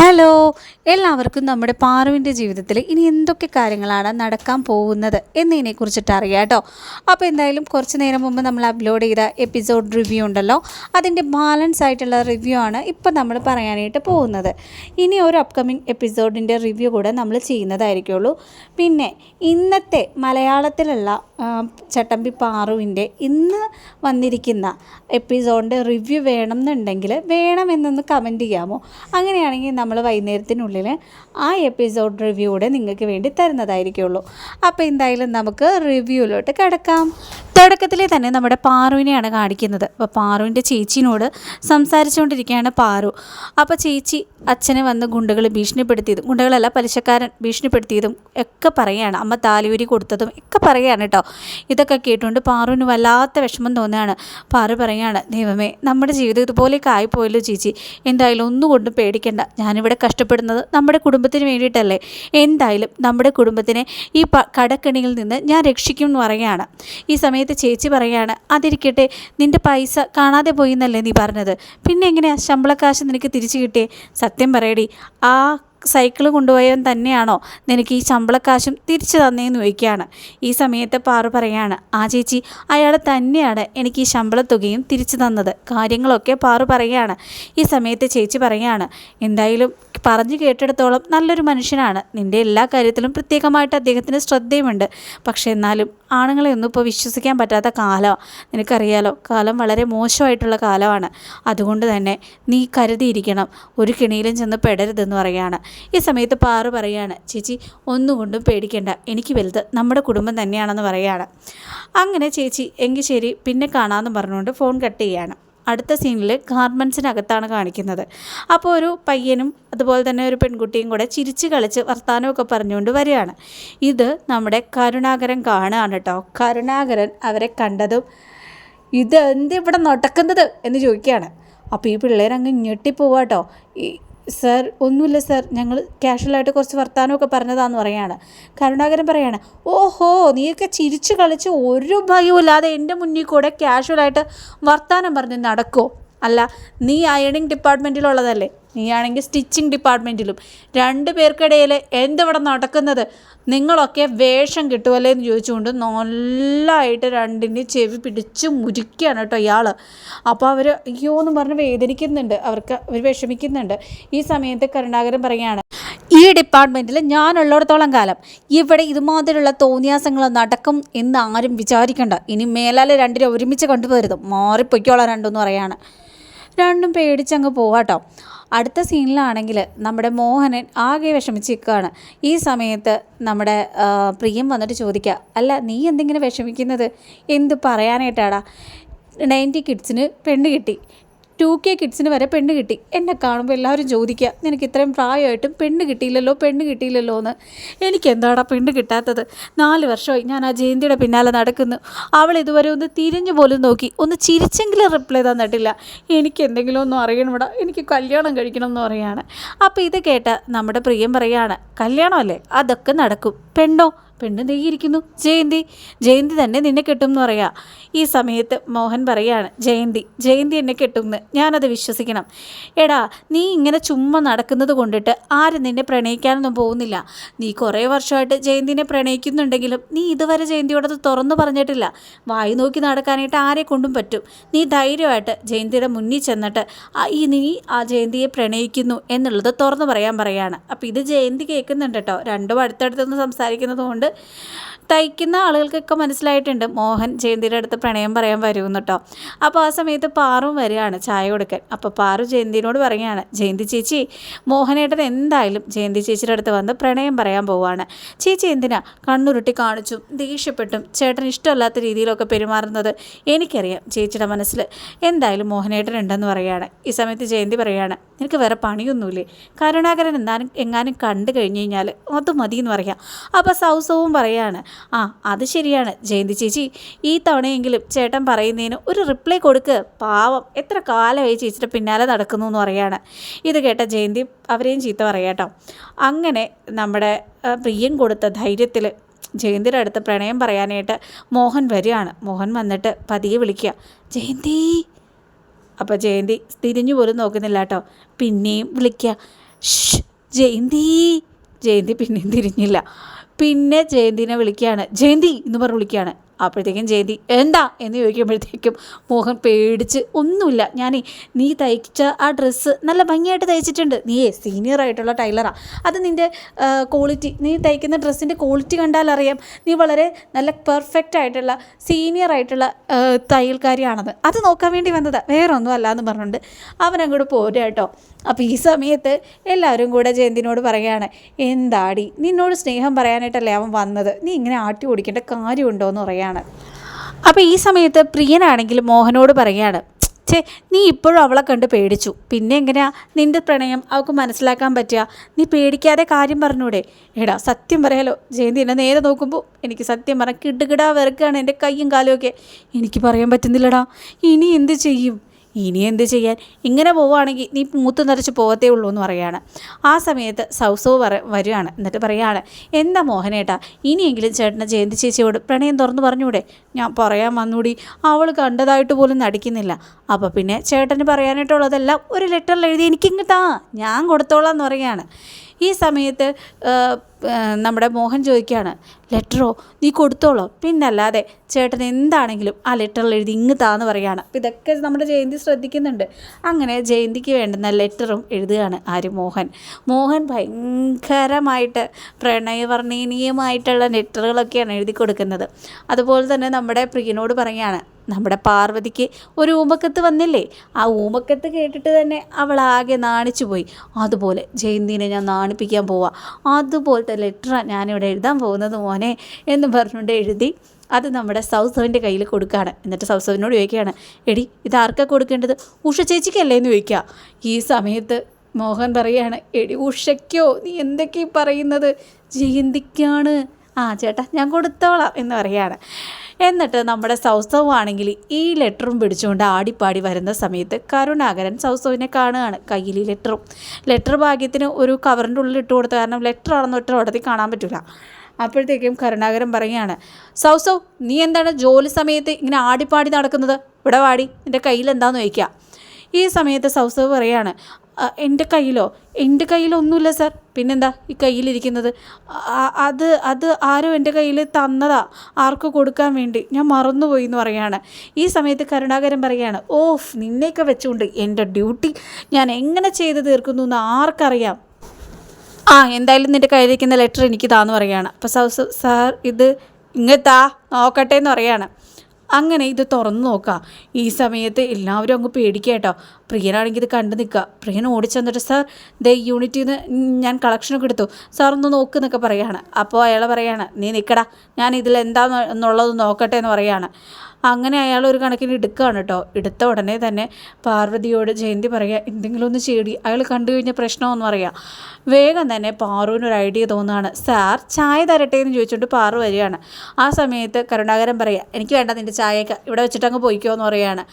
Hello എല്ലാവർക്കും നമ്മുടെ പാറുവിന്റെ ജീവിതത്തിൽ ഇനി എന്തൊക്കെ കാര്യങ്ങളാണ് നടക്കാൻ പോകുന്നത് എന്നതിനെ കുറിച്ചിട്ട് അറിയാം കേട്ടോ. അപ്പോൾ എന്തായാലും കുറച്ച് നേരം മുമ്പ് നമ്മൾ അപ്ലോഡ് ചെയ്ത എപ്പിസോഡ് റിവ്യൂ ഉണ്ടല്ലോ അതിന്റെ ബാലൻസ് ആയിട്ടുള്ള റിവ്യൂ ആണ് ഇപ്പോൾ നമ്മൾ പറയാനായിട്ട് പോകുന്നത്. ഇനി ഒരു അപ്കമിങ് എപ്പിസോഡിന്റെ റിവ്യൂ കൂടെ നമ്മൾ ചെയ്യുന്നതായിരിക്കുള്ളൂ. പിന്നെ ഇന്നത്തെ മലയാളത്തിലുള്ള ചട്ടമ്പി പാറുവിന്റെ ഇന്ന് വന്നിരിക്കുന്ന എപ്പിസോഡിന്റെ റിവ്യൂ വേണം എന്നുണ്ടെങ്കിൽ വേണമെന്നൊന്ന് കമന്റ് ചെയ്യാമോ? അങ്ങനെയാണെങ്കിൽ നമ്മൾ വൈകുന്നേരത്തിനുള്ളിൽ ആ എപ്പിസോഡ് റിവ്യൂ കൂടെ നിങ്ങൾക്ക് വേണ്ടി തരുന്നതായിരിക്കുള്ളൂ. അപ്പോൾ എന്തായാലും നമുക്ക് റിവ്യൂയിലോട്ട് കിടക്കാം. തുടക്കത്തിലെ തന്നെ നമ്മുടെ പാറുവിനെയാണ് കാണിക്കുന്നത്. അപ്പോൾ പാറുവിന്റെ ചേച്ചിനോട് സംസാരിച്ചുകൊണ്ടിരിക്കുകയാണ് പാറു. അപ്പോൾ ചേച്ചി അച്ഛനെ വന്ന് ഗുണ്ടകൾ ഭീഷണിപ്പെടുത്തിയതും ഗുണ്ടകളല്ല പലിശക്കാരൻ ഭീഷണിപ്പെടുത്തിയതും ഒക്കെ പറയുകയാണ്. അമ്മ താലിയൂരി കൊടുത്തതും ഒക്കെ പറയുകയാണ് കേട്ടോ. ഇതൊക്കെ കേട്ടുകൊണ്ട് പാറുവിന് വല്ലാത്ത വിഷമം തോന്നുകയാണ്. പാറു പറയുകയാണ് ദൈവമേ നമ്മുടെ ജീവിതം ഇതുപോലെയൊക്കെ ആയിപ്പോയല്ലോ ചേച്ചി. എന്തായാലും ഒന്നുകൊണ്ടും പേടിക്കേണ്ട. ഞാനിവിടെ കഷ്ടപ്പെടുന്നത് നമ്മുടെ കുടുംബത്തിന് വേണ്ടിയിട്ടല്ലേ. എന്തായാലും നമ്മുടെ കുടുംബത്തിനെ ഈ കടക്കണിയിൽ നിന്ന് ഞാൻ രക്ഷിക്കും എന്ന് പറയുകയാണ്. ഈ സമയത്ത് ചേച്ചി പറയുകയാണ് അതിരിക്കട്ടെ നിന്റെ പൈസ കാണാതെ പോയി എന്നല്ലേ നീ പറഞ്ഞത്. പിന്നെ എങ്ങനെയാ ശമ്പളക്കാശ് നിനക്ക് തിരിച്ചു കിട്ടിയേ? സത്യം പറയടി ആ സൈക്കിൾ കൊണ്ടുപോയവൻ തന്നെയാണോ? നിനക്ക് ഈ ശമ്പളക്കാശും തിരിച്ചു തന്നേന്ന് ചോദിക്കുകയാണ്. ഈ സമയത്ത് പാറു പറയാണ് ആ ചേച്ചി അയാൾ തന്നെയാണ് എനിക്ക് ഈ ശമ്പളത്തുകയും തിരിച്ചു തന്നത്. കാര്യങ്ങളൊക്കെ പാറു പറയുകയാണ് ഈ സമയത്ത് ചേച്ചി പറയുകയാണ് എന്തായാലും പറഞ്ഞു കേട്ടിടത്തോളം നല്ലൊരു മനുഷ്യനാണ്. നിന്റെ എല്ലാ കാര്യത്തിലും പ്രത്യേകമായിട്ട് അദ്ദേഹത്തിന് ശ്രദ്ധയുമുണ്ട്. പക്ഷേ എന്നാലും ആണുങ്ങളെ ഒന്നും ഇപ്പോൾ വിശ്വസിക്കാൻ പറ്റാത്ത കാലമാണ് നിനക്കറിയാലോ കാലം വളരെ മോശമായിട്ടുള്ള കാലമാണ്. അതുകൊണ്ട് തന്നെ നീ കരുതിയിരിക്കണം ഒരു കിണിയിലും ചെന്ന് പെടരുതെന്ന് പറയുകയാണ് ഈ സമയത്ത് പാറു പറയുകയാണ് ചേച്ചി ഒന്നുകൊണ്ടും പേടിക്കേണ്ട. എനിക്ക് വലുത്. നമ്മുടെ കുടുംബം തന്നെയാണെന്ന് പറയുകയാണ് അങ്ങനെ ചേച്ചി എങ്കിൽ ശരി. പിന്നെ കാണാമെന്ന് പറഞ്ഞുകൊണ്ട് ഫോൺ കട്ട് ചെയ്യാണ് അടുത്ത സീനിൽ ഗാർമെൻസിനകത്താണ് കാണിക്കുന്നത്. അപ്പോൾ ഒരു പയ്യനും അതുപോലെ തന്നെ ഒരു പെൺകുട്ടിയും കൂടെ ചിരിച്ച് കളിച്ച് വർത്തമാനമൊക്കെ പറഞ്ഞുകൊണ്ട് വരികയാണ്. ഇത് നമ്മുടെ കരുണാകരൻ കാണുകയാണ് കേട്ടോ. കരുണാകരൻ അവരെ കണ്ടതും ഇത് എന്ത് ഇവിടെ നടക്കുന്നത് എന്ന് ചോദിക്കുകയാണ്. അപ്പോൾ ഈ പിള്ളേരങ്ങ് ഞെട്ടിപ്പോവാട്ടോ ഈ സർ ഒന്നുമില്ല സർ. ഞങ്ങൾ കാഷ്വലായിട്ട് കുറച്ച് വർത്തമാനമൊക്കെ പറഞ്ഞതാന്ന് പറയാണ്. കരുണാകരൻ പറയാണ് ഓഹോ നീയൊക്കെ ചിരിച്ച് കളിച്ച് ഒരു ഭയവുമില്ലാതെ എന്റെ മുന്നിൽ കൂടെ കാഷ്വലായിട്ട് വർത്തമാനം പറഞ്ഞ് നടക്കുമോ അല്ല നീ അയണിങ് ഡിപ്പാർട്ട്മെന്റിലുള്ളതല്ലേ നീയാണെങ്കിൽ സ്റ്റിച്ചിങ് ഡിപ്പാർട്ട്മെന്റിലും രണ്ട് പേർക്കിടയിൽ എന്തിവിടെ നടക്കുന്നത്? നിങ്ങളൊക്കെ വേഷം കിട്ടുമല്ലേ എന്ന് ചോദിച്ചുകൊണ്ട് നല്ലതായിട്ട് രണ്ടിന്റെ ചെവി പിടിച്ച് മുരിക്കുകയാണ് കേട്ടോ ഇയാൾ അപ്പോൾ അവർ അയ്യോ എന്ന് പറഞ്ഞ് വേദനിക്കുന്നുണ്ട്. അവർക്ക് അവർ വിഷമിക്കുന്നുണ്ട്. ഈ സമയത്ത് കരുണാകരൻ പറയുകയാണ് ഈ ഡിപ്പാർട്ട്മെന്റിൽ ഞാനുള്ളിടത്തോളം കാലം ഇവിടെ ഇതുമാതിരിയുള്ള തോന്നിയാസങ്ങൾ നടക്കും എന്ന് ആരും വിചാരിക്കണ്ട. ഇനി മേലാൽ രണ്ടിനെ ഒരുമിച്ച് കണ്ടുപോരുത്. മാറിപ്പൊയ്ക്കോളാം രണ്ടെന്ന് പറയാണ് രണ്ടും പേടിച്ചങ്ങ് പോവാട്ടോ. അടുത്ത സീനിലാണെങ്കിൽ നമ്മുടെ മോഹനൻ ആകെ വിഷമിച്ചിരിക്കുകയാണ്. ഈ സമയത്ത് നമ്മുടെ പ്രിയം വന്നിട്ട് ചോദിക്കുക അല്ല നീ എന്തെങ്കിലും വിഷമിക്കുന്നത്? എന്ത് പറയാനായിട്ടാടാ? നയന്റി കിഡ്സിന് പെണ്ണ് കിട്ടി. ടു കെ കിഡ്സിന് വരെ പെണ്ണ് കിട്ടി. എന്നെ കാണുമ്പോൾ എല്ലാവരും ചോദിക്കുക നിനക്ക് ഇത്രയും പ്രായമായിട്ടും പെണ്ണ് കിട്ടിയില്ലല്ലോ പെണ്ണ് കിട്ടിയില്ലല്ലോ എന്ന്. എനിക്ക് എന്താടാ പെണ്ണ് കിട്ടാത്തത്? നാല് വർഷമായി ഞാൻ ആ ജയന്തിയുടെ പിന്നാലെ നടക്കുന്നു. അവൾ ഇതുവരെ ഒന്ന് തിരിഞ്ഞു പോലും നോക്കി ഒന്ന് ചിരിച്ചെങ്കിലും റിപ്ലൈ തന്നിട്ടില്ല. എനിക്ക് എന്തെങ്കിലും ഒന്നും ഇവിടെ എനിക്ക് കല്യാണം കഴിക്കണം എന്ന് പറയാണ്. അപ്പോൾ ഇത് കേട്ട നമ്മുടെ പ്രിയം പറയാണ് കല്യാണമല്ലേ? അതൊക്കെ നടക്കും. പെണ്ണോ? പെണ്ണ് നെയ്യിരിക്കുന്നു. ജയന്തി ജയന്തി തന്നെ നിന്നെ കെട്ടും എന്ന് പറയാ. ഈ സമയത്ത് മോഹൻ പറയാണ് ജയന്തി ജയന്തി എന്നെ കെട്ടുമെന്ന് ഞാനത് വിശ്വസിക്കണം. എടാ നീ ഇങ്ങനെ ചുമ്മാ നടക്കുന്നത് കൊണ്ടിട്ട് ആരും നിന്നെ പ്രണയിക്കാനൊന്നും പോകുന്നില്ല. നീ കുറേ വർഷമായിട്ട് ജയന്തിനെ പ്രണയിക്കുന്നുണ്ടെങ്കിലും നീ ഇതുവരെ ജയന്തിയോടത് തുറന്നു പറഞ്ഞിട്ടില്ല. വായി നോക്കി നടക്കാനായിട്ട് ആരെ കൊണ്ടും പറ്റും. നീ ധൈര്യമായിട്ട് ജയന്തിയുടെ മുന്നിൽ ചെന്നിട്ട് ഈ നീ ആ ജയന്തിയെ പ്രണയിക്കുന്നു എന്നുള്ളത് തുറന്നു പറയാൻ പറയാണ്. അപ്പോൾ ഇത് ജയന്തി കേൾക്കുന്നുണ്ട് കേട്ടോ. രണ്ടും അടുത്തടുത്തുനിന്ന് സംസാരിക്കുന്നത് കൊണ്ട് തയ്ക്കുന്ന ആളുകൾക്കൊക്കെ മനസ്സിലായിട്ടുണ്ട്. മോഹൻ ജയന്തിയുടെ അടുത്ത് പ്രണയം പറയാൻ വരുമെന്ന് കേട്ടോ അപ്പോൾ ആ സമയത്ത് പാറും വരികയാണ് ചായ കൊടുക്കാൻ. അപ്പോൾ പാറു ജയന്തിനോട് പറയുകയാണ് ജയന്തി ചേച്ചി മോഹനേട്ടൻ എന്തായാലും ജയന്തി ചേച്ചിയുടെ അടുത്ത് വന്ന് പ്രണയം പറയാൻ പോവുകയാണ് ചേച്ചി എന്തിനാ കണ്ണുരുട്ടി കാണിച്ചും ദേഷ്യപ്പെട്ടും ചേട്ടൻ ഇഷ്ടമല്ലാത്ത രീതിയിലൊക്കെ പെരുമാറുന്നത്? എനിക്കറിയാം ചേച്ചിയുടെ മനസ്സിൽ എന്തായാലും മോഹനേട്ടൻ ഉണ്ടെന്ന് പറയുകയാണ്. ഈ സമയത്ത് ജയന്തി പറയുകയാണ് എനിക്ക് വേറെ പണിയൊന്നുമില്ലേ? കരുണാകരൻ എന്താനും എങ്ങാനും കണ്ടു കഴിഞ്ഞ് കഴിഞ്ഞാൽ അത് മതി എന്ന് പറയാം അപ്പോൾ സൗസവും പറയാണ്. ആ അത് ശരിയാണ്. ജയന്തി ചേച്ചി ഈ തവണയെങ്കിലും ചേട്ടൻ പറയുന്നതിന് ഒരു റിപ്ലൈ കൊടുക്ക്. പാവം എത്ര കാലമായി ചേച്ചിയുടെ പിന്നാലെ നടക്കുന്നു എന്ന് പറയാണ്. ഇത് കേട്ട ജയന്തി അവരെയും ചീത്ത പറയാട്ടോ അങ്ങനെ നമ്മുടെ പ്രിയൻ കൊടുത്ത ധൈര്യത്തിൽ ജയന്തിയുടെ അടുത്ത് പ്രണയം പറയാനായിട്ട് മോഹൻ വരികയാണ്. മോഹൻ വന്നിട്ട് പതിയെ വിളിക്കുക. ജയന്തി! അപ്പോൾ ജയന്തി തിരിഞ്ഞു പോലും നോക്കുന്നില്ല കേട്ടോ പിന്നെയും വിളിക്കുക. ഷ് ജയന്തി! ജയന്തി പിന്നെയും തിരിഞ്ഞില്ല. പിന്നെ ജയന്തിനെ വിളിക്കുകയാണ്. ജയന്തി എന്ന് പറഞ്ഞ് വിളിക്കുകയാണ്. അപ്പോഴത്തേക്കും ജയന്തി എന്താ? എന്ന് ചോദിക്കുമ്പോഴത്തേക്കും മോഹൻ പേടിച്ച് ഒന്നുമില്ല. ഞാനേ നീ തയ്ച്ച ആ ഡ്രസ്സ് നല്ല ഭംഗിയായിട്ട് തയ്ച്ചിട്ടുണ്ട്. നീയേ സീനിയർ ആയിട്ടുള്ള ടൈലറാണ് അത് നിന്റെ ക്വാളിറ്റി നീ തയ്ക്കുന്ന ഡ്രസ്സിന്റെ ക്വാളിറ്റി കണ്ടാൽ അറിയാം. നീ വളരെ നല്ല പെർഫെക്റ്റ് ആയിട്ടുള്ള സീനിയർ ആയിട്ടുള്ള തയ്യൽക്കാരിയാണത് അത് നോക്കാൻ വേണ്ടി വന്നതാണ് വേറെ ഒന്നും അല്ല എന്ന് പറഞ്ഞുകൊണ്ട് അവനങ്ങോട്ട് പോരുക കേട്ടോ. അപ്പോൾ ഈ സമയത്ത് എല്ലാവരും കൂടെ ജയന്തിനോട് പറയുകയാണ് എന്താടി നിന്നോട് സ്നേഹം പറയാനായിട്ടല്ലേ അവൻ വന്നത്? നീ ഇങ്ങനെ ആട്ടി ഓടിക്കേണ്ട കാര്യമുണ്ടോ? എന്ന് പറയാണ് അപ്പോൾ ഈ സമയത്ത് പ്രിയനാണെങ്കിൽ മോഹനോട് പറയുകയാണ് ഛേ നീ ഇപ്പോഴും അവളെ കണ്ട് പേടിച്ചു. പിന്നെ എങ്ങനെയാ? നിന്റെ പ്രണയം അവൾക്ക് മനസ്സിലാക്കാൻ പറ്റുക. നീ പേടിക്കാതെ കാര്യം പറഞ്ഞൂടെ? എടാ സത്യം പറയാലോ ജയന്തി എന്നെ നേരെ നോക്കുമ്പോൾ എനിക്ക് സത്യം പറഞ്ഞ കിടുകിടാ വെറുക്കുകയാണ് എന്റെ കൈയും കാലുമൊക്കെ എനിക്ക് പറയാൻ പറ്റുന്നില്ലടാ. ഇനി എന്ത് ചെയ്യും? ഇനി എന്ത് ചെയ്യാൻ? ഇങ്ങനെ പോവുകയാണെങ്കിൽ നീ മൂത്ത് നിറച്ച് പോകത്തേ ഉള്ളൂ എന്ന് പറയാണ് ആ സമയത്ത് സൗസവ് പറ വരികയാണ് എന്നിട്ട് പറയുകയാണ് എന്താ മോഹനേട്ടാ ഇനിയെങ്കിലും ചേട്ടനെ ജയന്തി ചേച്ചിയോട് പ്രണയം തുറന്നു പറഞ്ഞൂടെ? ഞാൻ പറയാൻ വന്നൂടി. അവൾ കണ്ടതായിട്ട് പോലും നടിക്കുന്നില്ല. അപ്പോൾ പിന്നെ ചേട്ടന് പറയാനായിട്ടുള്ളതെല്ലാം ഒരു ലെറ്ററിൽ എഴുതി എനിക്കിങ്ങ് ഞാൻ കൊടുത്തോളാം എന്ന് പറയുകയാണ്. ഈ സമയത്ത് നമ്മുടെ മോഹൻ ചോദിക്കുകയാണ് ലെറ്ററോ? നീ കൊടുത്തോളോ? പിന്നല്ലാതെ ചേട്ടൻ എന്താണെങ്കിലും ആ ലെറ്ററിൽ എഴുതി ഇങ്ങ് താന്ന് പറയുകയാണ്. അപ്പം ഇതൊക്കെ നമ്മുടെ ജയന്തി ശ്രദ്ധിക്കുന്നുണ്ട്. അങ്ങനെ ജയന്തിക്ക് വേണ്ടുന്ന ലെറ്ററും എഴുതുകയാണ് ആര്? മോഹൻ. മോഹൻ ഭയങ്കരമായിട്ട് പ്രണയവർണീനീയമായിട്ടുള്ള ലെറ്ററുകളൊക്കെയാണ് എഴുതി കൊടുക്കുന്നത്. അതുപോലെ തന്നെ നമ്മുടെ പ്രിയനോട് പറയുകയാണ് നമ്മുടെ പാർവതിക്ക് ഒരു ഊമക്കത്ത് വന്നില്ലേ? ആ ഊമക്കത്ത് കേട്ടിട്ട് തന്നെ അവൾ ആകെ നാണിച്ചു പോയി. അതുപോലെ ജയന്തിനെ ഞാൻ നാണിപ്പിക്കാൻ പോവാ. അതുപോലത്തെ ലെറ്ററാണ് ഞാനിവിടെ എഴുതാൻ പോകുന്നത് മോനെ എന്ന് പറഞ്ഞുകൊണ്ട് എഴുതി അത് നമ്മുടെ സൗസവിന്റെ കയ്യിൽ കൊടുക്കുകയാണ്. എന്നിട്ട് സൗസവിനോട് ചോദിക്കുകയാണ് എടി ഇത് ആർക്കാ കൊടുക്കേണ്ടത്? ഉഷ ചേച്ചിക്കല്ലേ എന്ന് ചോദിക്കുക. ഈ സമയത്ത് മോഹൻ പറയുകയാണ് എടി ഉഷയ്ക്കോ നീ എന്തൊക്കെ പറയുന്നത്? ജയന്തിക്കാണ്. ആ ചേട്ടാ ഞാൻ കൊടുത്തോളാം എന്ന് പറയാണ് എന്നിട്ട് നമ്മുടെ സൗസവാണെങ്കിൽ ഈ ലെറ്ററും പിടിച്ചുകൊണ്ട് ആടിപ്പാടി വരുന്ന സമയത്ത് കരുണാകരൻ സൗസവിനെ കാണുകയാണ്. കയ്യിൽ ലെറ്ററും. ലെറ്റർ ഭാഗ്യത്തിന് ഒരു കവറിന്റെ ഉള്ളിൽ ഇട്ട് കൊടുത്ത കാരണം ലെറ്റർ ആണെന്ന് ഒറ്റ ഓടത്തിൽ കാണാൻ പറ്റില്ല അപ്പോഴത്തേക്കും കരുണാകരൻ പറയുകയാണ് സൗസവ് നീ എന്താണ് ജോലി സമയത്ത് ഇങ്ങനെ ആടിപ്പാടി നടക്കുന്നത്? ഇവിടെ വാടി എന്റെ കയ്യിൽ എന്താണെന്ന് ചോദിക്കുക ഈ സമയത്ത് സൗസവ് പറയാണ് "അ, എന്റെ കയ്യിലോ? എന്റെ കയ്യിലൊന്നുമില്ല സാർ. പിന്നെന്താ ഈ കയ്യിലിരിക്കുന്നത്? അത് അത് ആരോ എന്റെ കയ്യിൽ തന്നതാ ആർക്ക് കൊടുക്കാൻ വേണ്ടി. ഞാൻ മറന്നുപോയി എന്ന് പറയാണ് ഈ സമയത്ത് കരുണാകരൻ പറയാണ് ഓഫ് നിന്നെയൊക്കെ വെച്ചുകൊണ്ട് എന്റെ ഡ്യൂട്ടി ഞാൻ എങ്ങനെ ചെയ്ത് തീർക്കുന്നു എന്ന് ആർക്കറിയാം? ആ എന്തായാലും നിന്റെ കയ്യിലിരിക്കുന്ന ലെറ്റർ എനിക്ക് താന്ന് പറയാണ് അപ്പോൾ സാർ ഇത് ഇങ്ങത്താ നോക്കട്ടെ എന്ന് പറയാണ് അങ്ങനെ ഇത് തുറന്നു നോക്കാം. ഈ സമയത്ത് എല്ലാവരും അങ്ങ് പേടിക്കേട്ടോ പ്രിയനാണെങ്കിൽ ഇത് കണ്ടു നിൽക്കുക പ്രിയൻ ഓടിച്ചെന്നിട്ട് സാർ ദേ യൂണിറ്റിൽ നിന്ന് ഞാൻ കളക്ഷനൊക്കെ എടുത്തു. സാർ ഒന്ന് നോക്ക് എന്നൊക്കെ പറയാണ്. അപ്പോൾ അയാൾ പറയാണ് നീ നിൽക്കടാ ഞാൻ ഇതിൽ എന്താണെന്നുള്ളത് നോക്കട്ടെ എന്ന് പറയാണ്. അങ്ങനെ അയാൾ ഒരു കണക്കിന് എടുക്കുകയാണ് കേട്ടോ. എടുത്ത ഉടനെ തന്നെ പാർവതിയോട് ജയന്തി പറയുക എന്തെങ്കിലും ഒന്ന് ചെയ്യടി. അയാൾ കണ്ടു കഴിഞ്ഞ പ്രശ്നമെന്ന് പറയാം വേഗം തന്നെ പാറുവിന് ഒരു ഐഡിയ തോന്നുകയാണ് സാർ ചായ തരട്ടെ എന്ന് ചോദിച്ചുകൊണ്ട് പാറു വരികയാണ്. ആ സമയത്ത് കരുണാകരൻ പറയുക എനിക്ക് വേണ്ട നിന്റെ ചായയൊക്കെ ഇവിടെ വെച്ചിട്ട് അങ്ങ് പോയിക്കോ എന്ന് പറയുകയാണ്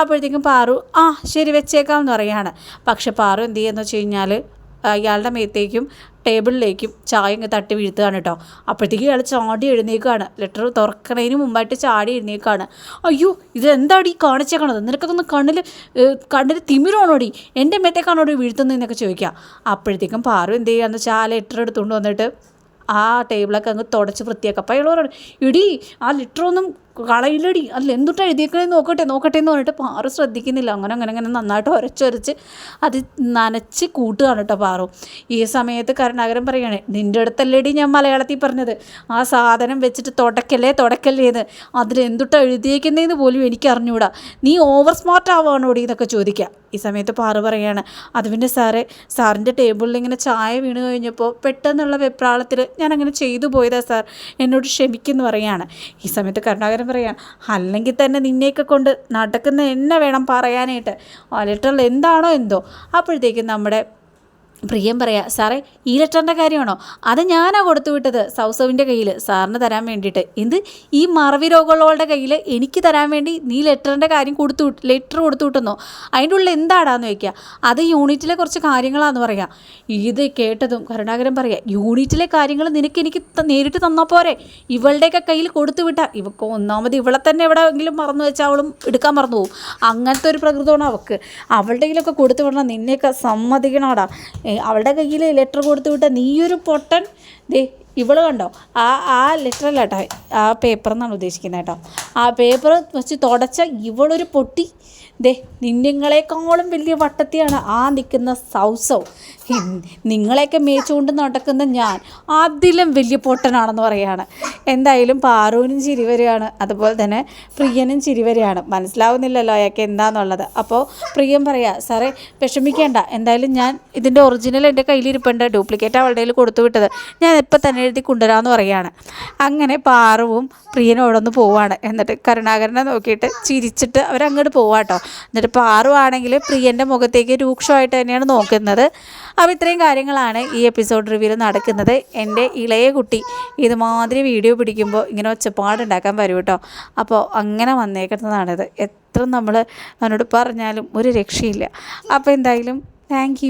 അപ്പോഴത്തേക്കും പാറു ആ ശരി വെച്ചേക്കാം എന്ന് പറയുകയാണ് പക്ഷെ പാറു എന്ത് ചെയ്യുമെന്ന് വെച്ച് കഴിഞ്ഞാൽ അയാളുടെ മേത്തേക്കും ടേബിളിലേക്കും ചായ ഇങ്ങ് തട്ടി വീഴ്ത്തുകയാണ് കേട്ടോ. അപ്പോഴത്തേക്കും ഇയാൾ ചാടി എഴുന്നേക്കാണ് ലെറ്റർ തുറക്കണതിന് മുമ്പായിട്ട് ചാടി എഴുന്നേക്കാണ് അയ്യോ ഇത് എന്താടി കാണിച്ചേക്കണത്? നിനക്കതൊന്ന് കണ്ണിൽ കണ്ണിൽ തിമിരാണോടി? എന്റെ മേത്തേക്കാണോടി വീഴ്ത്തുന്നതെന്നൊക്കെ ചോദിക്കുക. അപ്പോഴത്തേക്കും പാറു എന്ത് ചെയ്യാന്ന് വെച്ചാൽ ആ ലെറ്റർ എടുത്തുകൊണ്ട് വന്നിട്ട് ആ ടേബിളൊക്കെ അങ്ങ് തുടച്ച് വൃത്തിയാക്കുക. അപ്പോൾ അയാൾ പറയണം ഇടി ആ ലിറ്ററൊന്നും കളയില്ലടി അല്ല എന്തുട്ടാ എഴുതിയേക്കണേ നോക്കട്ടെ നോക്കട്ടെ എന്ന് പറഞ്ഞിട്ട് പാറു ശ്രദ്ധിക്കുന്നില്ല. അങ്ങനെ അങ്ങനെ അങ്ങനെ നന്നായിട്ട് ഉരച്ചൊരച്ച് അത് നനച്ച് കൂട്ടുകയാണ് കേട്ടോ പാറു. ഈ സമയത്ത് കരുണാകരൻ പറയുകയാണ് നിന്റെ അടുത്തല്ലേടി ഞാൻ മലയാളത്തിൽ പറഞ്ഞത്? ആ സാധനം വെച്ചിട്ട് തുടക്കല്ലേ തുടക്കല്ലേ എന്ന്. അതിൽ എന്തുട്ടാ എഴുതിയേക്കുന്നതെന്ന് പോലും എനിക്ക് അറിഞ്ഞൂടാ. നീ ഓവർ സ്മാർട്ട് ആവുകയാണോടി എന്നൊക്കെ ചോദിക്കുക ഈ സമയത്ത് പാറു പറയുകയാണ് അത് പിന്നെ സാറേ സാറിന്റെ ടേബിളിൽ ഇങ്ങനെ ചായ വീണ് കഴിഞ്ഞപ്പോൾ പെട്ടെന്നുള്ള വെപ്രാളത്തിൽ ഞാൻ അങ്ങനെ ചെയ്തു പോയതാ സാർ. എന്നോട് ക്ഷമിക്കുന്നു പറയുകയാണ് ഈ സമയത്ത് കരുണാകരൻ പറയാം. അല്ലെങ്കിൽ തന്നെ നിന്നെയൊക്കെ കൊണ്ട് നടക്കുന്ന എന്നെ വേണം പറയാനായിട്ട്. ആ എന്താണോ എന്തോ. അപ്പോഴത്തേക്കും നമ്മുടെ പ്രിയം പറയാ സാറേ ഈ ലെറ്ററിന്റെ കാര്യമാണോ? അത് ഞാനാ കൊടുത്തു വിട്ടത്. സൗസവിന്റെ കയ്യിൽ സാറിന് തരാൻ വേണ്ടിയിട്ട്. എന്ത്? ഈ മറവി രോഗമുള്ളവളുടെ കയ്യിൽ എനിക്ക് തരാൻ വേണ്ടി നീ ലെറ്ററിന്റെ കാര്യം കൊടുത്തു ലെറ്റർ കൊടുത്തു വിട്ടെന്നോ? അതിന്റെ ഉള്ളിൽ എന്താടാന്ന് ചോദിക്കുക അത് യൂണിറ്റിലെ കുറച്ച് കാര്യങ്ങളാന്ന് പറയാം. ഇത് കേട്ടതും കരുണാകരൻ പറയാ യൂണിറ്റിലെ കാര്യങ്ങൾ നിനക്ക് എനിക്ക് നേരിട്ട് തന്നാൽ പോരെ. ഇവളുടെയൊക്കെ കയ്യിൽ കൊടുത്തു വിട്ടാൽ ഇവക്ക് ഒന്നാമത് ഇവളെ തന്നെ എവിടെയെങ്കിലും മറന്നു വെച്ചാൽ അവളും എടുക്കാൻ മറന്നു പോകും അങ്ങനത്തെ ഒരു പ്രകൃതമാണ് അവൾക്ക് അവളുടെ കയ്യിലൊക്കെ കൊടുത്തു വിടണം നിന്നെയൊക്കെ സമ്മതിക്കണോടാ. അവളുടെ കയ്യിൽ ലെറ്റർ കൊടുത്തു വിട്ട നീയൊരു പൊട്ടൻ. ദേ ഇവൾ കണ്ടോ? ആ ആ ലെറ്ററല്ല കേട്ടോ ആ പേപ്പർ എന്നാണ് ഉദ്ദേശിക്കുന്നത് കേട്ടോ ആ പേപ്പർ വെച്ച് തുടച്ച ഇവളൊരു പൊട്ടി. ദേ നിങ്ങളെക്കാളും വലിയ വട്ടത്തിയാണ് ആ നിൽക്കുന്ന സൗസൗ. ഹിം, നിങ്ങളെയൊക്കെ മേച്ചുകൊണ്ട് നടക്കുന്ന ഞാൻ അതിലും വലിയ പൊട്ടനാണെന്ന് പറയാണ്. എന്തായാലും പാറുവിനും ചിരി വരികയാണ്. അതുപോലെ തന്നെ പ്രിയനും ചിരി വരികയാണ്. മനസ്സിലാവുന്നില്ലല്ലോ അയാൾക്ക് എന്താണെന്നുള്ളത് അപ്പോൾ പ്രിയൻ പറയാ സാറേ വിഷമിക്കേണ്ട. എന്തായാലും ഞാൻ ഇതിന്റെ ഒറിജിനൽ എന്റെ കയ്യിലിരിപ്പുണ്ട്. ഡ്യൂപ്ലിക്കേറ്റ് അവളുടെ കയ്യിൽ കൊടുത്തു വിട്ടത്. ഞാൻ ഇപ്പം തന്നെ എഴുതി കൊണ്ടുവരാമെന്ന് പറയാണ്. അങ്ങനെ പാറുവും പ്രിയനോടൊന്ന് പോവാണ്. എന്നിട്ട് കരുണാകരനെ നോക്കിയിട്ട് ചിരിച്ചിട്ട് അവരങ്ങോട്ട് പോവാട്ടോ. എന്നിട്ട് പാറുവാണെങ്കിൽ പ്രിയന്റെ മുഖത്തേക്ക് രൂക്ഷമായിട്ട് തന്നെയാണ് നോക്കുന്നത്. അപ്പോൾ ഇത്രയും കാര്യങ്ങളാണ് ഈ എപ്പിസോഡ് റിവ്യൂവിൽ നടക്കുന്നത്. എന്റെ ഇളയ കുട്ടി ഇതുമാതിരി വീഡിയോ പിടിക്കുമ്പോൾ ഇങ്ങനെ ഒച്ചപ്പാടുണ്ടാക്കാൻ വരും കേട്ടോ. അപ്പോൾ അങ്ങനെ വന്നേക്കുന്നതാണിത്. എത്ര നമ്മൾ അവനോട് പറഞ്ഞാലും ഒരു രക്ഷയില്ല. അപ്പോൾ എന്തായാലും താങ്ക്